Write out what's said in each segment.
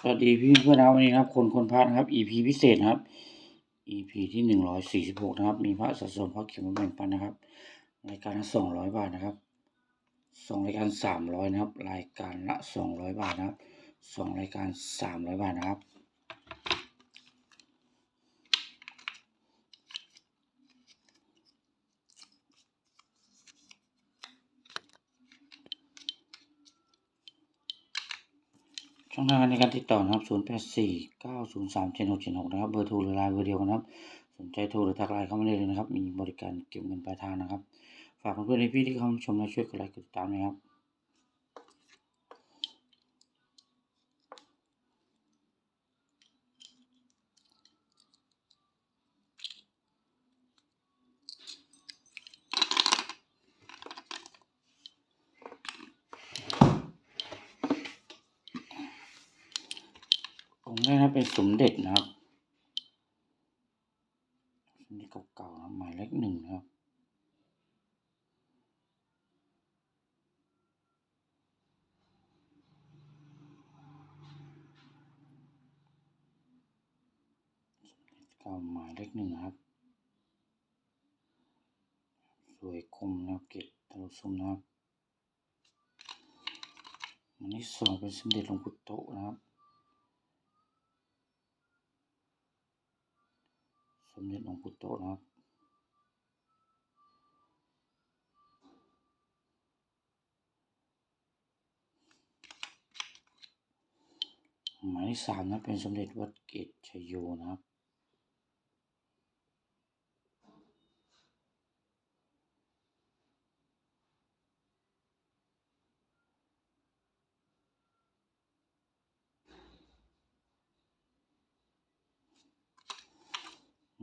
สวัสดีพี่เพื่อนครับวันนี้นะครับ คนคนพระนะครับ EP พิเศษนะครับ EP ที่หนึ่งร้อยสี่สิบหกนะครับ มีพระสะสมพระเขียนมาแบ่งปันนะครับ รายการละสองร้อยบาทนะครับสองรายการสามร้อยนะครับ รายการละสองร้อยบาทนะครับสองรายการสามร้อยบาทนะครับ ช่องทางในการติดต่อนะครับ 0 8 4 9 0 3 7 6 7 6 นะครับ เบอร์โทรหรือไลน์เบอร์เดียวกันนะครับ สนใจโทรหรือทักไลน์เข้ามาได้เลยนะครับ มีบริการเก็บเงินปลายทางนะครับ ฝากเพื่อนๆในพี่ที่เข้ามาชมและช่วยกดไลค์กดติดตามนะครับ องค์แรกนะครับ เป็นสมเด็จนะครับสมเด็จเก่าๆนะหมายเลขหนึ่งนะครับเก่าหมายเลขหนึ่งนะครับ สวยคมนะครับเก็บตลุซุมนะครับอันนี้สองเป็นสมเด็จหลวงปู่โตนะครับ มเด็จหลวงปู่โตนะครับ หมายที่สามนะเป็นสมเด็จวัดเกตชยโยนะครับ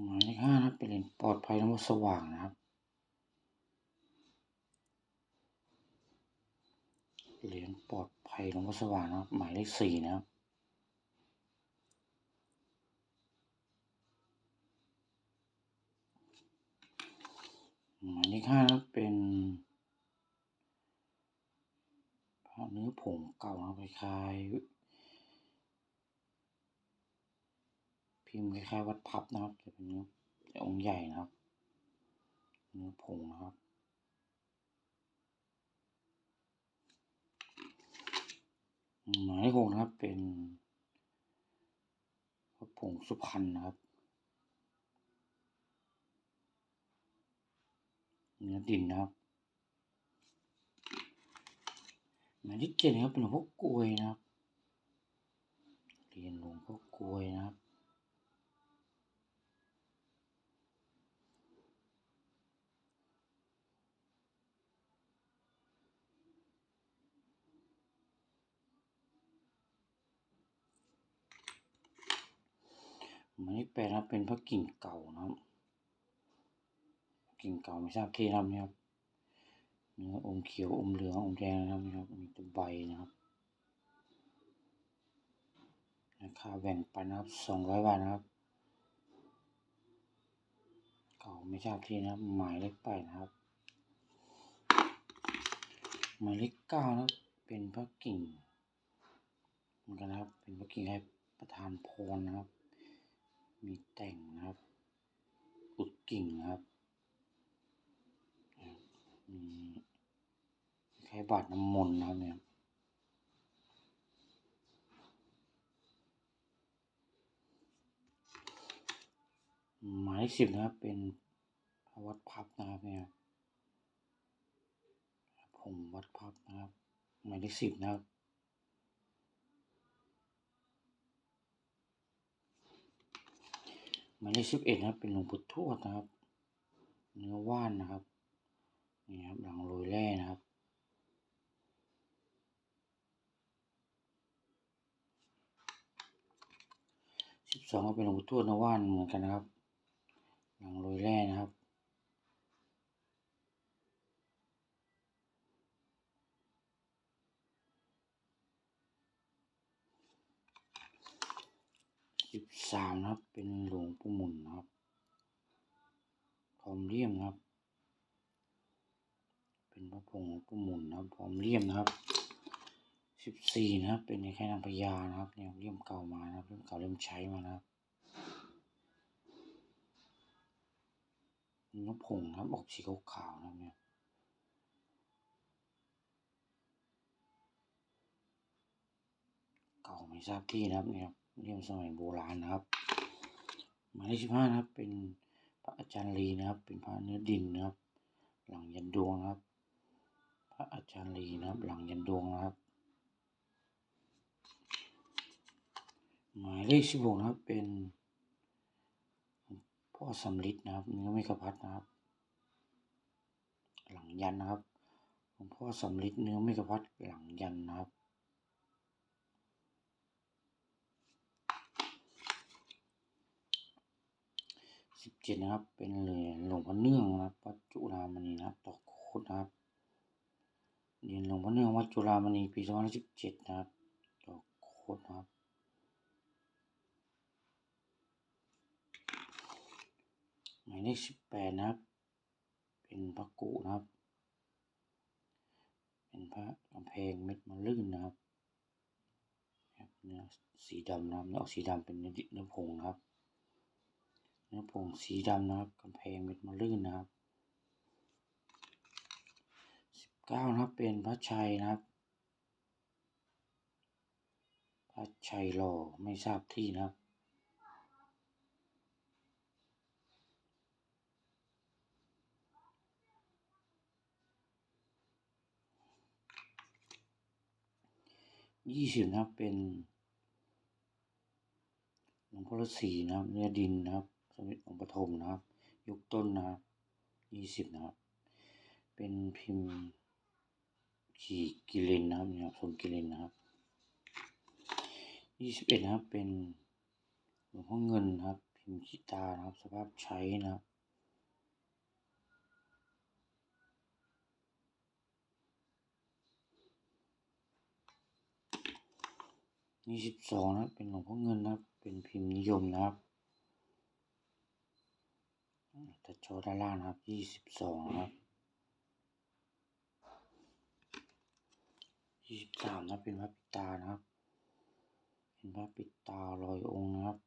หมายเลขห้านะเป็นเหรียญปลอดภัยน้ำมสว่างนะครับเหรียญปลอดภัยหลวงพ่อสว่างนะครับ หมายเลขสี่นะครับหมายเลขห้านะเป็นพระเนื้อผงเก่านะครับคล้าย พิมพ์คล้ายๆวัดพับนะครับจะเป็นเนื้อองค์ใหญ่นะครับ เนื้อผงนะครับหมายเลขหกนะครับเป็นพระผงสุพรรณนะครับ เนื้อดินนะครับหมายเลขเจ็ดนะครับเป็นหลวงพ่อกลวยนะครับเรียนหลวงพ่อกลวยนะครับ มายเลขแปดนะครับเป็นพระกิ่งเก่านะครับกิ่งเก่าไม่ทราบที่นะครับเนี่ยครับเนื้ออมเขียวอมเหลืองอมแดงนะครับนี่ครับมีตัวใบนะครับราคาแบ่งปันนะครับสองร้อยบาทนะครับ เก่าไม่ทราบที่นะครับ หมายเลขแปดนะครับ หมายเลขเก้านะครับเป็นพระกิ่งเหมือนกันนะครับ เป็นพระกิ่งให้ประธานพรนะครับ มีแต่งนะครับอุดกิ่งนะครับ มีคล้ายบาดน้ำมนต์นะครับเนี่ยหมายเลขสิบนะครับเป็นพระวัดพับนะครับเนี่ยผมวัดพับนะครับ หมายเลขสิบนะครับ มายเลขสิบเอ็ดนะครับ เป็นหลวงปู่ทวดนะครับ เนื้อว่านนะครับ นี่ครับหลังโรยแร่นะครับ สิบสองก็เป็นหลวงปู่ทวดเนื้อว่านเหมือนกันนะครับ หลังโรยแร่นะครับ สามนะครับ เป็นหลวงปู่หมุนนะครับพร้อมเลี่ยมนะครับ เป็นพระผงหลวงปู่หมุนนะครับพร้อมเลี่ยมนะครับสิบสี่นะครับ เป็นในแค่นางพญานะครับเนี่ยเลี่ยมเก่ามานะครับเลี่ยมเก่าเลี่ยมใช้มานะครับนกผงนะครับออกสีขาวๆนะครับเนี่ยเก่าไม่ทราบที่นะครับเนี่ย เลี่ยมสมัยโบราณนะครับหมายเลขสิบห้านะครับ เป็นพระอาจารย์ลีนะครับ เป็นพระเนื้อดินนะครับ หลังยันดวงนะครับ พระอาจารย์ลีนะครับ หลังยันดวงนะครับ หมายเลขสิบหกนะครับ เป็นพ่อสำลิดนะครับ เนื้อไม่กระพัดนะครับ หลังยันนะครับหลวงพ่อสำลิดเนื้อไม่กระพัดหลังยันนะครับ สิบเจ็ดนะครับ เป็นเหรียญหลวงพ่อเนื่องนะครับวัดจุฬามณีนะครับตอกโคดนะครับเหรียญหลวงพ่อเนื่องวัดจุฬามณีปีสองพันสิบเจ็ดนะครับตอกโคดนะครับหมายเลขสิบแปดนะครับ เป็นพระกุนะครับ เป็นพระกำแพงเม็ดมะลื่นนะครับเนื้อสีดำนะครับเนื้อออกสีดำเป็นเนื้อดิเนื้อผงนะครับ เนื้อผงสีดำนะครับกำแพงเม็ดมะลื่นนะครับสิบเก้านะครับเป็นพระชัยนะครับ พระชัยหล่อไม่ทราบที่นะครับยี่สิบนะครับเป็นหลวงพ่อฤาษีนะครับ เนื้อดินนะครับ สมเด็จองค์ปฐมนะครับ ยุคต้นนะครับยี่สิบนะครับ เป็นพิมพ์ขี่กิเลนนะครับเนี่ยครับทรงกิเลนนะครับยี่สิบเอ็ดนะครับ เป็นหลวงพ่อเงินนะครับ พิมพ์ขีตานะครับ สภาพใช้นะครับยี่สิบสองนะครับเป็นหลวงพ่อเงินนะครับ เป็นพิมพ์นิยมนะครับ ตัดจอด้านล่างนะครับยี่สิบสองครับยี่สิบสามนะครับเป็นพระปิตานะครับ เป็นพระปิตาลอยองค์นะครับ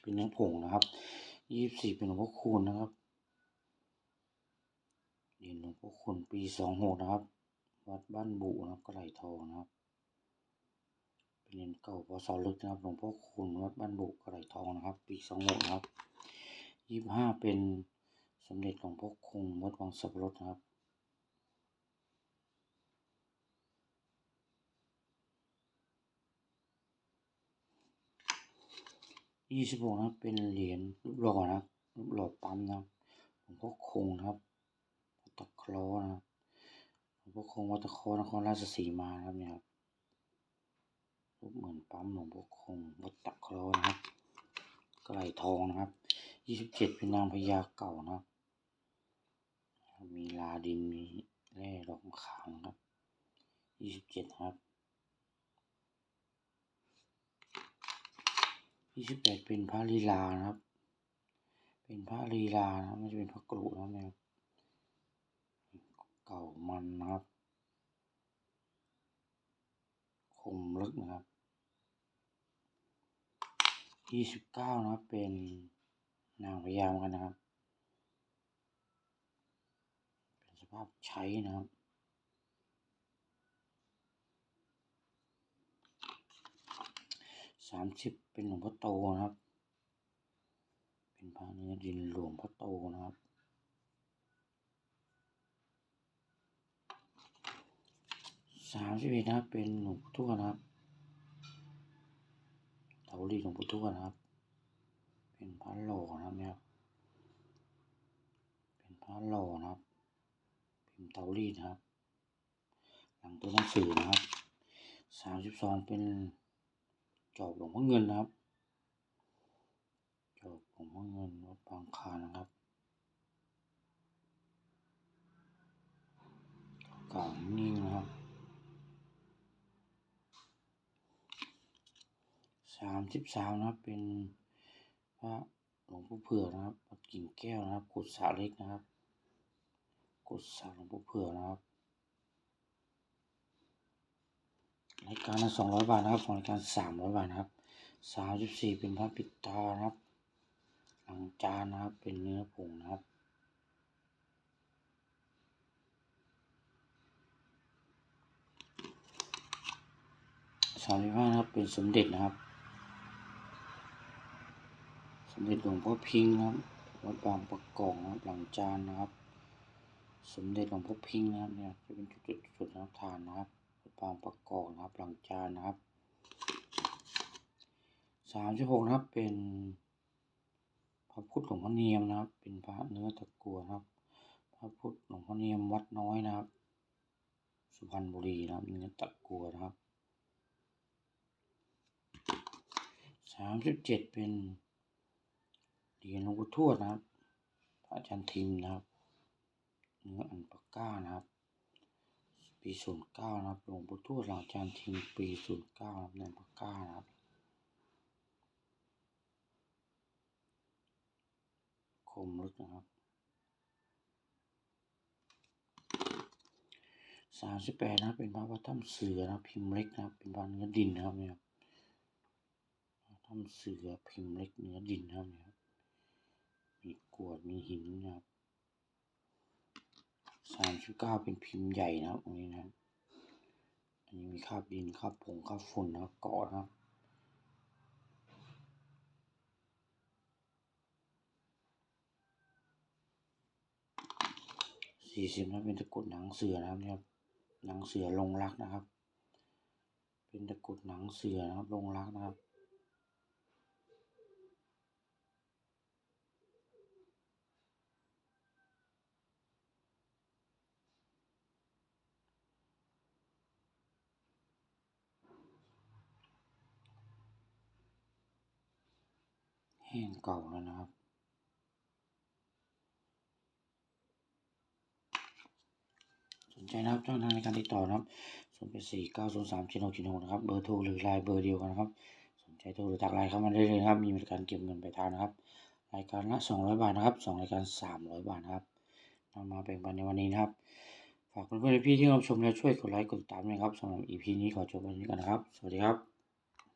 เป็นเนื้อผงนะครับยี่สิบสี่เป็นหลวงพ่อคูณนะครับเหรียญหลวงพ่อคุณปีสองหกนะครับ วัดบ้านบุนะครับกระไหลทองนะครับ เป็นเหรียญเก่าพศลึกนะครับหลวงพ่อคุณวัดบ้านบุกระไหลทองนะครับ ปีสองหกนะครับยี่ห้าเป็นสมเด็จหลวงพ่อคงวัดวังสับรดนะครับยี่สิบหกนะครับเป็นเหรียญรูปหล่อนะครับรูปหล่อปั๊มนะครับหลวงพ่อคงนะครับวัดตะคราะห์นะครับ หลวงพ่อคงวัตะเคราะห์นครราชสีมาครับเนี่ยครับรูปเหมือนปั๊มหลวงพ่อคงวัดตะเครนะครับกระไหลทองนะครับยี่สิบเจ็ดเป็นนางพญาเก่านะครับ มีลาดินมีแร่ดอกขามนะครับยี่สิบเจ็ดครับยี่สิบแปดเป็นพระลีลานะครับ เป็นพระลีลานะครับไม่ใช่เป็นพระกรุนะครับ เนี่ยเก่ามันนะครับ คมลึกนะครับยี่สิบเก้านะครับ เป็นนางพญามกันนะครับ เป็นสภาพใช้นะครับสามสิบเป็นหลวงพ่อโตนะครับ เป็นพระเนื้อดินหลวงพ่อโตนะครับ สามสิบเอ็ดนะครับ เป็นหลวงปู่ทวดนะครับเตาลีหลวงปู่ทวดนะครับ เป็นพระหล่อนะครับเนี่ยเป็นพระหล่อนะครับพิมพ์เตาลีนะครับ หลังตัวหนังสือนะครับสามสิบสองเป็นจอบหลวงพ่อเงินนะครับ จอบหลวงพ่อเงินวัดบางคานนะครับเก่านิ่งนะครับ สามสิบสามนะครับ เป็นพระหลวงปู่เผือกนะครับวัดกิ่งแก้วนะครับกุดสาเล็กนะครับกุดสาหลวงปู่เผือกนะครับรายการละสองร้อยบาทนะครับของรายการสามร้อยบาทนะครับสามสิบสี่เป็นพระปิดตานะครับ หลังจานนะครับเป็นเนื้อผงนะครับสามสิบห้านะครับเป็นสมเด็จนะครับ มเด็จหลวงพ่อพิงค์นะครับวัดบางประกอบนะครับหลังจานนะครับ สมเด็จหลวงพ่อพิงค์นะครับเนี่ยจะเป็นจุดๆจุดน้ำทานนะครับวัดบางประกอบนะครับหลังจานนะครับสามสิบหกนะครับเป็นพระพุทธหลวงพ่อเนียมนะครับ เป็นพระเนื้อตะกัวนะครับ พระพุทธหลวงพ่อเนียมวัดน้อยนะครับ สุพรรณบุรีนะครับเนื้อตะกัวนะครับสามสิบเจ็ดเป็น เหรียญหลวงปู่ทวดนะครับพระอาจารย์ทิมนะครับเนื้ออันปาก้านะครับ ปีศูนย์เก้านะครับหลวงปู่ทวดหลังอาจารย์ทิมปีศูนย์เก้านะครับเนื้อปาก้านะครับ คมลึกนะครับสามสิบแปดนะครับเป็นพระวัดถ้ำเสือนะครับพิมพ์เล็กนะครับ เป็นพระเนื้อดินนะครับเนี่ยถ้ำเสือพิมพ์เล็กเนื้อดินนะครับเนี่ยครับ มีกรวดมี หินนะครับสามสิบเก้าเป็นพิมพ์ใหญ่นะครับตรงนี้นะอันนี้มีคราบดินคราบผงคราบฝุ่นนะครับเกาะนะครับสี่สิบนะเป็นตะกุดหนังเสือนะครับเนี่ยหนังเสือลงรักนะครับ เป็นตะกุดหนังเสือนะครับลงรักนะครับ แห้ง เก่าแล้วนะครับ สนใจนะครับช่องทางในการติดต่อนะครับศูนย์แปดสี่เก้าศูนย์สามเจ็ดหกเจ็ดหกนะครับ เบอร์โทรหรือไลน์เบอร์เดียวกันนะครับ สนใจโทรหรือทักไลน์เข้ามาได้เลยนะครับ มีบริการเก็บเงินปลายทางนะครับ รายการละสองร้อยบาทนะครับสองรายการสามร้อยบาทนะครับนำมาแบ่งปันในวันนี้นะครับ ฝากเพื่อนๆพี่ที่รับชมและช่วยกดไลค์กดติดตามด้วยนะครับสำหรับ EP นี้ขอจบวันนี้ก่อนนะครับ สวัสดีครับ